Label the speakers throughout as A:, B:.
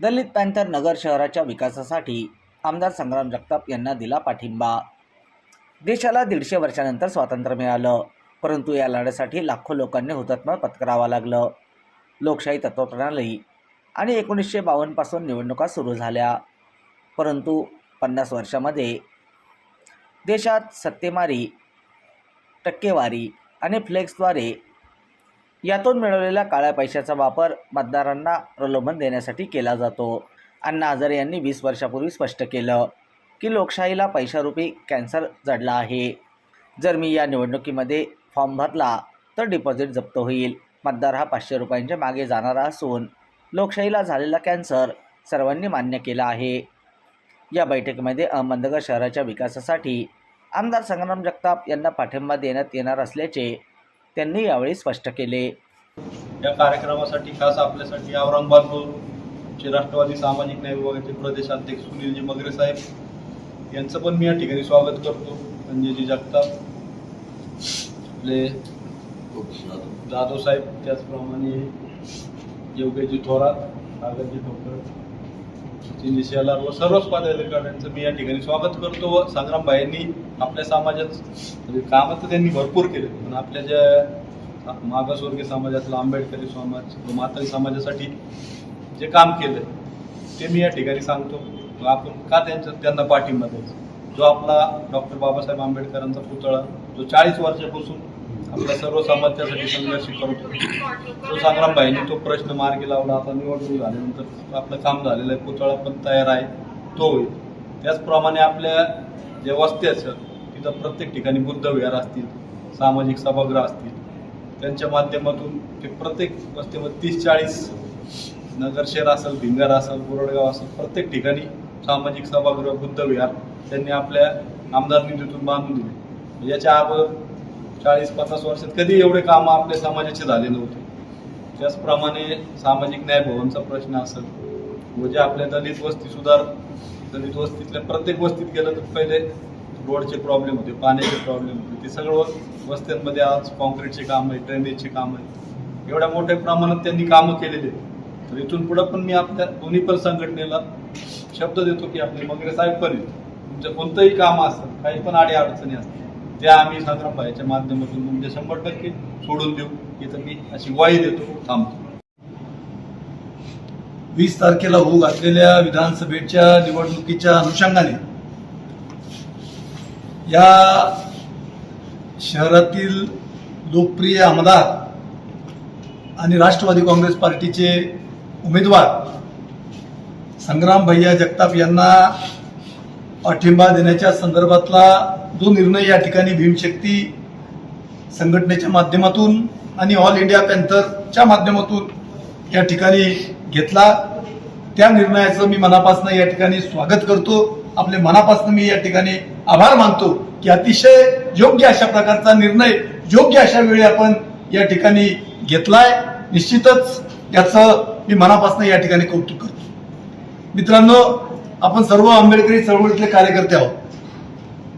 A: दलित panther नगर शहराच्या विकासासाठी आमदार संग्राम जगताप यांना दिला पाठिंबा. देशाला दीडशे वर्षानंतर स्वातंत्र्य मिळालं परंतु या लढ्यासाठी लाखो लोकांनी हुतात्मा पत्करावं लागलं. लोकशाही तत्त्वप्रणाली आणि एकोणीसशे बावन्नपासून निवडणुका सुरू झाल्या. परंतु पन्नास वर्षामध्ये देशात सत्तेमारी टक्केवारी आणि फ्लेक्सद्वारे यातून मिळवलेल्या काळ्या पैशाचा वापर मतदारांना प्रलोभन देण्यासाठी केला जातो. अण्णा हजारे यांनी वीस वर्षापूर्वी स्पष्ट केलं की लोकशाहीला पैशारूपी कॅन्सर जडला आहे. जर मी या निवडणुकीमध्ये फॉर्म भरला तर डिपॉझिट जप्त होईल. मतदार हा पाचशे रुपयांच्या मागे जाणारा असून लोकशाहीला झालेला कॅन्सर सर्वांनी मान्य केला आहे. या बैठकीमध्ये अहमदनगर शहराच्या विकासासाठी आमदार संग्राम जगताप यांना पाठिंबा देण्यात येणार असल्याचे त्यांनी यावेळी स्पष्ट केले.
B: या कार्यक्रमासाठी खास आपल्यासाठी औरंगाबाद राष्ट्रवादी सामाजिक न्याय विभागाचे प्रदेशाध्यक्ष सुनीलजी मगरे साहेब यांचं पण मी या ठिकाणी स्वागत करतो. संजयजी जगताप आपले जाधव. साहेब त्याचप्रमाणे योगेशजी थोरात सागरजी ठोकर सचिनजी शेलार व सर्वच पदाधिकाऱ्यांचं मी या ठिकाणी स्वागत करतो व संग्रामबाईंनी आपल्या समाजात म्हणजे कामं तर त्यांनी भरपूर केले पण आपल्या ज्या मागासवर्गीय समाजातला आंबेडकरी समाज व मातारी समाजासाठी जे काम केलं ते मी या ठिकाणी सांगतो. आपण का त्यांच्या त्यांना पाठिंबा द्यायचा? जो आपला डॉक्टर बाबासाहेब आंबेडकरांचा पुतळा जो चाळीस वर्षापासून आपल्या सर्व समाजासाठी संघर्ष करतो तो संग्रामबाईंनी तो प्रश्न मार्गी लावला. आता निवडणूक झाल्यानंतर आपलं काम झालेलं आहे. पुतळा पण तयार आहे. तो होईल. त्याचप्रमाणे आपल्या जे वस्ती असतात तिथं प्रत्येक ठिकाणी बुद्ध विहार असतील सामाजिक सभागृह असतील त्यांच्या माध्यमातून ते प्रत्येक वस्तीमध्ये तीस चाळीस नगर शहर असेल भिंगार असेल बोरडगाव असेल प्रत्येक ठिकाणी सामाजिक सभागृह बुद्ध विहार त्यांनी आपल्या आमदार निधीतून बांधून दिले. याच्या अगोदर चाळीस पन्नास वर्षात कधी एवढे कामं आपल्या समाजाचे झाले नव्हते. त्याचप्रमाणे सामाजिक न्याय भवनचा प्रश्न असेल व जे आपल्या दलित वस्ती सुधार दलित वस्तीतल्या प्रत्येक वस्तीत गेलं तर पहिले रोडचे प्रॉब्लेम होते पाण्याचे प्रॉब्लेम होते. ते सगळं वस्त्यांमध्ये आज कॉन्क्रीटचे काम आहे ड्रेनेजचे काम आहे. एवढ्या मोठ्या प्रमाणात त्यांनी कामं केलेली आहेत. तर इथून पुढं पण मी आपल्या दोन्ही पण संघटनेला शब्द देतो की आपले मगरे साहेब पण तुमचं कोणतंही काम असतं काही पण आडी अडचणी असतात त्या आम्ही संग्रामभाईच्या माध्यमातून तुमच्या शंभर टक्के सोडून देऊ इथं मी अशी ग्वाही देतो. थांबतो.
C: वीस तारखेला होऊ घातलेल्या विधानसभेच्या निवडणुकीच्या अनुषंगाने या शहरातील लोकप्रिय आमदार आणि राष्ट्रवादी काँग्रेस पार्टीचे उमेदवार संग्राम भैया जगताप यांना पाठिंबा देण्याच्या संदर्भातला जो निर्णय या ठिकाणी भीमशक्ती संघटनेच्या माध्यमातून आणि ऑल इंडिया पॅन्थरच्या माध्यमातून या ठिकाणी घेतला त्या निर्णयाचं मी मनापासून या ठिकाणी स्वागत करतो. आपले मनापासून मी या ठिकाणी आभार मानतो की अतिशय योग्य अशा प्रकारचा निर्णय योग्य अशा वेळी आपण या ठिकाणी घेतलाय. निश्चितच याचं मी मनापासून या ठिकाणी कौतुक करतो. मित्रांनो आपण सर्व आंबेडकरी चळवळीतले कार्यकर्ते आहोत.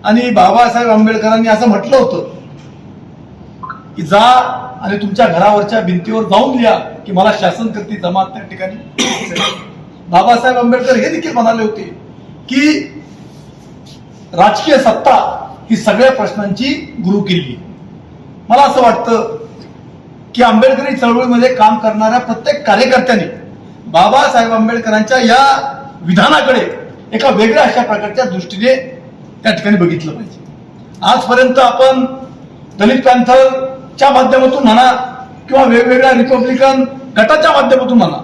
C: आणि बाबासाहेब आंबेडकरांनी असं म्हटलं होतं की जा आणि तुमच्या घरावरच्या भिंतीवर जाऊन लिहा की मला शासन करती जमात त्या ठिकाणी. बाबासाहेब आंबेडकर हे देखील म्हणाले होते की राजकीय सत्ता ही सगळ्या प्रश्नांची गुरु किल्ली मला असं वाटतं की आंबेडकरी चळवळीमध्ये काम करणाऱ्या प्रत्येक कार्यकर्त्याने बाबासाहेब आंबेडकरांच्या या विधानाकडे एका वेगळ्या अशा प्रकारच्या दृष्टीने त्या ठिकाणी बघितलं पाहिजे. आजपर्यंत आपण दलित पॅन्थरच्या माध्यमातून म्हणा किंवा वेगवेगळ्या रिपब्लिकन गटाच्या माध्यमातून म्हणा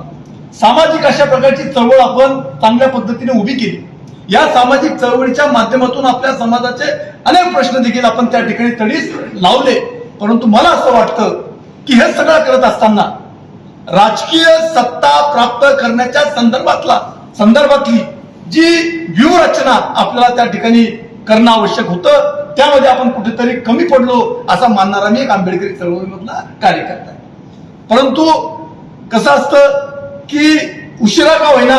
C: सामाजिक अशा प्रकारची चळवळ आपण चांगल्या पद्धतीने उभी केली. या सामाजिक चळवळीच्या माध्यमातून आपल्या समाजाचे अनेक प्रश्न देखील आपण त्या ठिकाणी तडीस लावले. परंतु मला असं वाटतं की हे सगळं करत असताना राजकीय सत्ता प्राप्त करण्याच्या संदर्भातला संदर्भातली जी व्यूहरचना आपल्याला त्या ठिकाणी करणं आवश्यक होतं त्यामध्ये आपण कुठेतरी कमी पडलो असा मानणारा मी एक आंबेडकरी चळवळीमधला कार्यकर्ता आहे. परंतु कसं असतं की उशिरा का होईना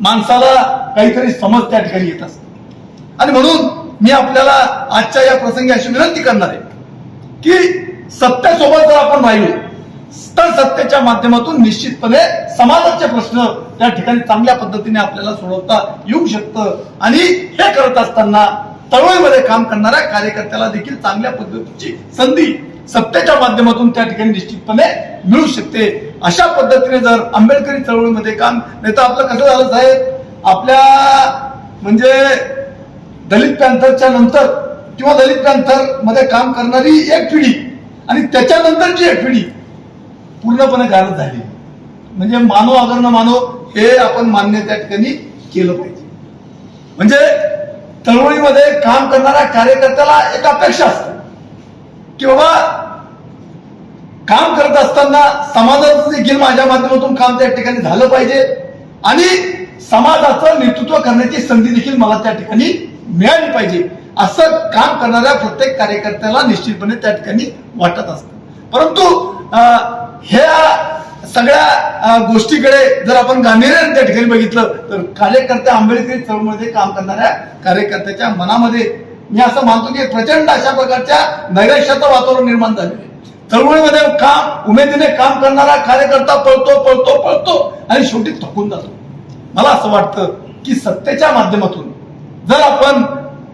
C: माणसाला काहीतरी समज त्या ठिकाणी येत असते. आणि म्हणून मी आपल्याला आजच्या या प्रसंगी अशी विनंती करणार आहे की सत्यासोबत जर आपण राहिलो तर सत्तेच्या माध्यमातून निश्चितपणे समाजाचे प्रश्न त्या ठिकाणी चांगल्या पद्धतीने आपल्याला सोडवता येऊ शकतं. आणि हे करत असताना तळवळीमध्ये काम करणाऱ्या कार्यकर्त्याला देखील चांगल्या पद्धतीची संधी सत्तेच्या माध्यमातून त्या ठिकाणी निश्चितपणे मिळू शकते. अशा पद्धतीने जर आंबेडकरी चळवळीमध्ये काम नाही तर आपलं कसं झालं साहेब? आपल्या म्हणजे दलित पॅन्थरच्या नंतर किंवा दलित पॅन्थरमध्ये काम करणारी एक पिढी आणि त्याच्यानंतरची एक पिढी पूर्णपणे गारद झाली. म्हणजे मानव अगर न मानव हे आपण मान्य त्या ठिकाणी केलं पाहिजे. म्हणजे चळवळीमध्ये काम करणाऱ्या कार्यकर्त्याला एक अपेक्षा असते. की बाबा काम करत असताना समाजाचं देखील माझ्या माध्यमातून काम त्या ठिकाणी झालं पाहिजे आणि समाजाचं नेतृत्व करण्याची संधी देखील मला त्या ठिकाणी मिळाली पाहिजे. असं काम करणाऱ्या प्रत्येक कार्यकर्त्याला निश्चितपणे त्या ठिकाणी वाटत असतं. परंतु अं, ह्या सगळ्या गोष्टीकडे जर आपण गांभीर्याने त्या ठिकाणी बघितलं तर कार्यकर्ते आंबेडकरी चळवळीमध्ये काम करणाऱ्या कार्यकर्त्याच्या मनामध्ये मी असं मानतो की प्रचंड अशा प्रकारच्या नैराश्याचं वातावरण निर्माण झालेलं आहे. चळवळीमध्ये काम उमेदीने काम करणारा कार्यकर्ता पळतो पळतो पळतो आणि शेवटी थकून जातो. मला असं वाटतं की सत्तेच्या माध्यमातून जर आपण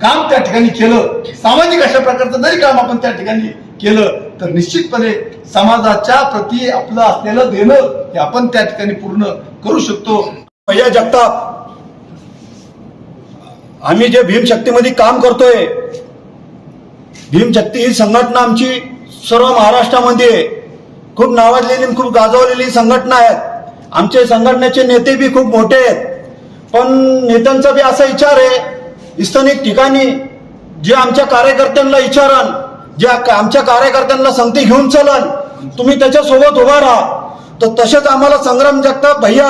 C: काम त्या ठिकाणी केलं सामाजिक अशा प्रकारचं जरी काम आपण त्या ठिकाणी केलं तर निश्चितपणे समाजाच्या प्रती आपलं असलेलं देणं हे आपण त्या ठिकाणी पूर्ण करू शकतो.
D: भैया जगताप आम्ही जे भीमशक्तीमध्ये काम करतोय भीमशक्ती ही संघटना आमची सर्व महाराष्ट्रामध्ये खूप नावाजलेली खूप गाजवलेली संघटना आहेत. आमचे संघटनेचे नेते बी खूप मोठे आहेत. पण नेत्यांचा बी असा विचार आहे स्थानिक ठिकाणी जे आमच्या कार्यकर्त्यांना विचारण जे आमच्या कार्यकर्त्यांना संगती घेऊन चलन. तुम्ही त्याच्यासोबत उभा राहा. तर तसेच आम्हाला संग्राम जगताप भैया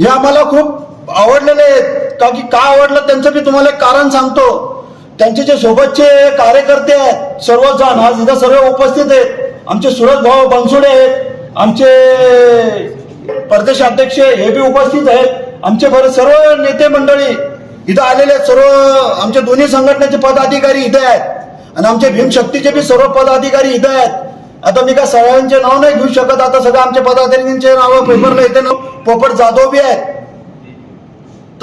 D: हे आम्हाला खूप आवडलेले आहेत. का की का आवडलं त्यांचं मी तुम्हाला एक कारण सांगतो. त्यांचे जे सोबतचे कार्यकर्ते आहेत सर्वजण आज इथं सर्व उपस्थित आहेत. आमचे सुरज भाऊ बनसुडे आहेत. आमचे प्रदेशाध्यक्ष हे बी उपस्थित आहेत. आमचे बरे सर्व नेते मंडळी इथं आलेले आहेत. सर्व आमच्या दोन्ही संघटनेचे पदाधिकारी इथे आहेत. आणि आमचे भीमशक्तीचे बी सर्व पदाधिकारी इथं आहेत. आता मी काय सगळ्यांचे नाव नाही घेऊ शकत आता सगळं आमच्या पदाधिकाऱ्यांचे नाव पेपरला येते ना पोपट जाधव बी आहेत.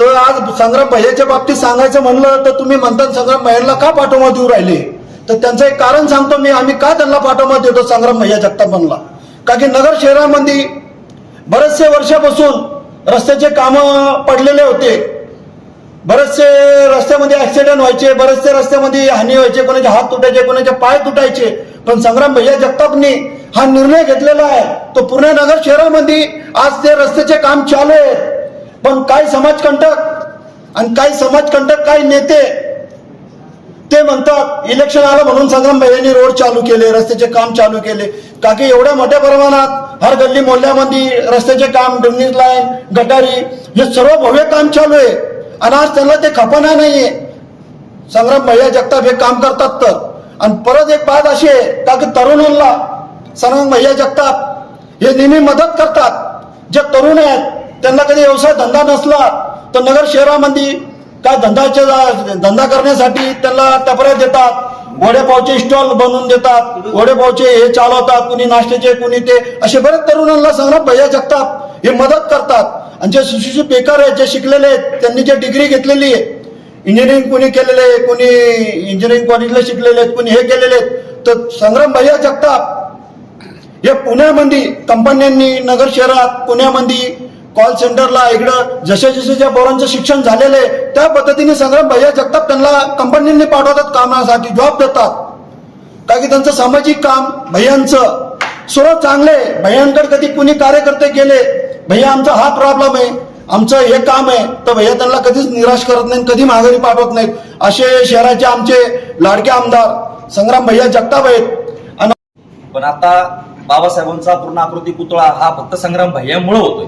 D: तर आज संग्राम भैयाच्या बाबतीत सांगायचं म्हणलं तर तुम्ही म्हणता संग्राम भैयाला का पाठोमा देऊ राहिले? तर त्यांचं एक कारण सांगतो मी आम्ही का त्यांना पाठोमा देतो संग्राम भैया जगतापांना? का की नगर शहरामध्ये बरेचसे वर्षापासून रस्त्याचे कामं पडलेले होते. बरेचसे रस्त्यामध्ये ऍक्सिडेंट व्हायचे बरेचसे रस्त्यामध्ये हानी व्हायचे कोणाचे हात तुटायचे कोणाचे पाय तुटायचे. पण संग्राम भैया जगतापनी हा निर्णय घेतलेला आहे. तो पुणे नगर शहरामध्ये आज ते रस्त्याचे काम चालू आहे. पण काही समाजकंटक आणि काही समाजकंटक काही नेते ते म्हणतात इलेक्शन आलं म्हणून संग्राम भैयांनी रोड चालू केले रस्त्याचे काम चालू केले. का की एवढ्या मोठ्या प्रमाणात हर गल्ली मोहल्ल्यामध्ये रस्त्याचे काम ड्रेनेज लाईन गटारी हे सर्व भव्य काम चालू आहे. आणि आज त्यांना ते खपना नाहीये. संग्राम भैया जगताप हे काम करतात तर. आणि परत एक बात अशी आहे का की तरुणांना संग्राम भैया जगताप हे नेहमी मदत करतात. जे तरुण आहेत त्यांना कधी व्यवसाय धंदा नसला तर नगर शहरामध्ये काय धंदाच्या धंदा करण्यासाठी त्यांना टपऱ्या देतात. वडेपावचे स्टॉल बनवून देतात. वडेपावचे हे चालवतात कुणी नाश्त्याचे कुणी ते. असे बरेच तरुणांना संग्राम भैया जगताप हे मदत करतात. आणि जे सुशिक्षित बेकार आहेत जे शिकलेले आहेत त्यांनी जे डिग्री घेतलेली आहे इंजिनिअरिंग कुणी केलेले आहे कुणी इंजिनिअरिंग कॉलेजला शिकलेले आहेत कुणी हे केलेले आहेत तर संग्राम भैया जगताप हे पुण्यामध्ये कंपन्यांनी नगर शहरात पुण्यामध्ये कॉल सेंटरला इकडं जसे जसे ज्या पोरांचं शिक्षण झालेलं आहे त्या पद्धतीने संग्राम भैया जगताप त्यांना कंपन्यांनी पाठवतात कामासाठी जॉब देतात. का की त्यांचं सामाजिक काम भैयांचं. सर्व चांगले आहे. भैयांकडे कधी कुणी कार्यकर्ते गेले भैया आमचा हा प्रॉब्लेम आहे. आमचं हे काम आहे. तर भैया त्यांना कधीच निराश करत नाही कधी माघारी पाठवत नाहीत. असे शहराचे आमचे लाडके आमदार संग्राम भैया जगताप आहेत.
E: पण आता बाबासाहेबांचा पूर्ण आकृती पुतळा हा फक्त संग्राम भैयामुळे होतोय.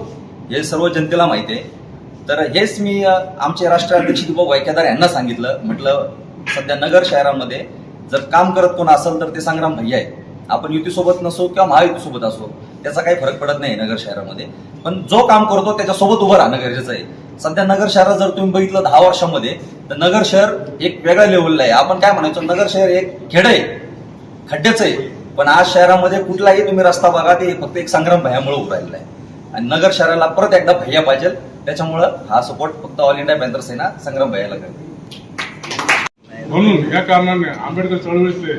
E: हे सर्व जनतेला माहिती आहे. तर हेच मी आमचे राष्ट्राध्यक्ष दीपक वायकेदार यांना सांगितलं. म्हटलं सध्या नगर शहरामध्ये जर काम करत कोण असेल तर ते संग्राम भैया आहे आपण युतीसोबत नसो किंवा महायुतीसोबत असो. त्याचा काही फरक पडत नाही नगर शहरामध्ये. पण जो काम करतो त्याच्यासोबत उभं राहणं गरजेचं आहे. सध्या नगर शहरात जर तुम्ही बघितलं दहा वर्षामध्ये तर नगर शहर एक वेगळ्या लेवलला आहे. आपण काय म्हणायचो? नगर शहर एक खेड आहे. खड्ड्याचं आहे. पण आज शहरामध्ये कुठलाही तुम्ही रस्ता बघा ते फक्त एक संग्राम भयामुळे उभं आहे. आणि नगर शहराला परत एकदा भैया पाहिजे. त्याच्यामुळं हा सपोर्ट फक्त all India banker Sena Sangram भैयाला करते.
F: म्हणून या कारणाने आंबेडकर चळवळीतले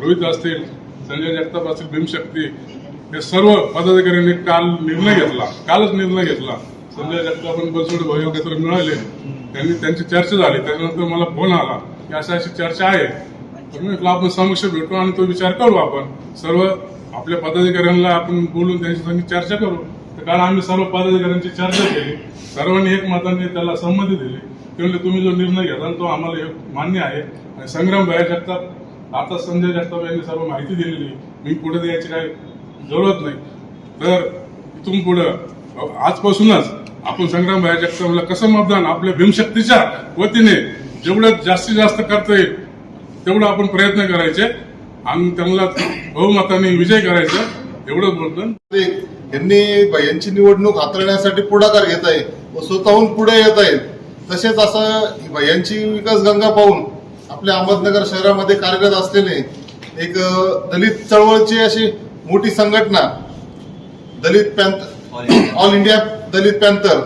F: रोहित असतील संजय जगताप असतील भीमशक्ती हे सर्व पदाधिकाऱ्यांनी काल निर्णय घेतला. कालच निर्णय घेतला. संजय जगताप आपण बनसोडे भाऊ एकत्र मिळाले. त्यांनी त्यांची चर्चा झाली. त्याच्यानंतर मला फोन आला की अशा अशी चर्चा आहे. तर मी म्हटलं आपण समक्ष भेटू आणि तो विचार करू आपण. सर्व आपल्या पदाधिकाऱ्यांना आपण बोलून त्यांच्यासाठी चर्चा करू. तर काल आम्ही सर्व पदाधिकाऱ्यांची चर्चा केली. सर्वांनी एकमताने त्याला संमती दिली. त्यामुळे तुम्ही जो निर्णय घेताल तो आम्हाला मान्य आहे. आणि संग्राम भया जगताप आता संजय जगताप यांनी सर्व माहिती दिलेली. मी पुढे द्यायची काय जुळत नाही. तर इथून पुढं आजपासूनच आपण संग्राम भाई जगतापला कसं मतदान आपल्या भीमशक्तीच्या वतीने जेवढं जास्तीत जास्त करता येईल तेवढं आपण प्रयत्न करायचे. आणि त्यांना बहुमताने विजय करायचा एवढं बोलतो
G: यांनी यांची निवडणूक हाताळण्यासाठी पुढाकार घेत आहे व स्वतःहून पुढे येत आहेत तसेच असं यांची विकास गंगा पाहून आपल्या अहमदनगर शहरामध्ये कार्यरत असलेले एक दलित चळवळची अशी मोठी संघटना दलित पॅन्थ ऑल इंडिया दलित पॅन्थर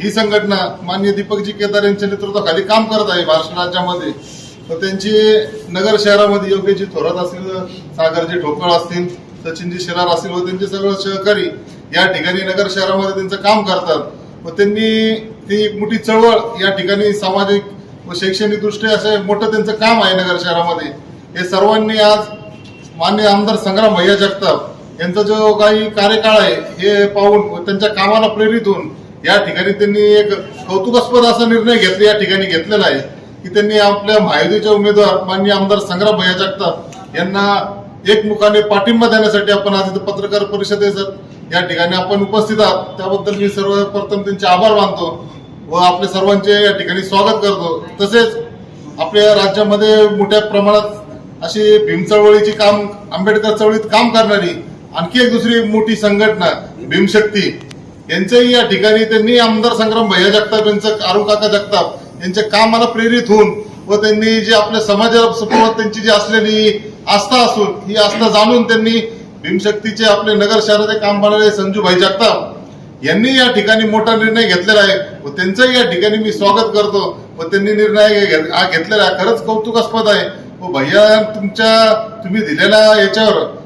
G: ही संघटना माननीय दीपकजी केदार यांच्या नेतृत्वाखाली काम करत आहे महाराष्ट्र राज्यामध्ये. तर त्यांची नगर शहरामध्ये योग्यजी थोरात असतील सागरजी ठोकळ असतील सचिनजी शिरार असतील व त्यांचे सगळं सहकारी या ठिकाणी नगर शहरामध्ये त्यांचं काम करतात. व त्यांनी ती एक मोठी चळवळ या ठिकाणी सामाजिक व शैक्षणिक दृष्ट्या असं मोठं त्यांचं काम आहे नगर शहरामध्ये. हे सर्वांनी आज मान्य आमदार संग्राम भैया जगताप यांचा जो काही कार्यकाळ आहे हे पाहून त्यांच्या कामाला प्रेरित होऊन या ठिकाणी त्यांनी एक कौतुकास्पद असा निर्णय घेतला या ठिकाणी घेतलेला आहे की त्यांनी आपल्या महायुतीचे उमेदवार माननीय आमदार संग्राम भैया जगताप यांना एकमुखाने पाठिंबा देण्यासाठी आपण आज इथं पत्रकार परिषदेत या ठिकाणी आपण उपस्थित आहात. त्याबद्दल मी सर्वप्रथम त्यांचे आभार मानतो व आपले सर्वांचे या ठिकाणी स्वागत करतो. तसेच आपल्या राज्यामध्ये मोठ्या प्रमाणात अशी भीम चळवळीची काम आंबेडकर चळवळीत काम करणारी आणखी एक दुसरी मोठी संघटना भीमशक्ती. यांचंही या ठिकाणी त्यांनी आमदार संग्राम भैया जगताप यांचं अरुण काका जगताप यांच्या कामाला प्रेरित होऊन व त्यांनी जे आपल्या समाजासमोर त्यांची जी असलेली आस्था असून ही आस्था जाणून त्यांनी भीमशक्तीचे आपले नगर शहराचे काम पाहणारे संजूभाई जगताप यांनी या ठिकाणी मोठा निर्णय घेतलेला आहे व त्यांचंही या ठिकाणी मी स्वागत करतो व त्यांनी निर्णय घेतलेला आहे. खरंच कौतुकास्पद आहे. हो, भैया तुमच्या तुम्ही दिलेल्या याच्यावर.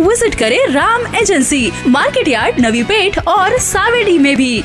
H: विजिट करें Ram agency market yard Navi Peth और सावेडी में भी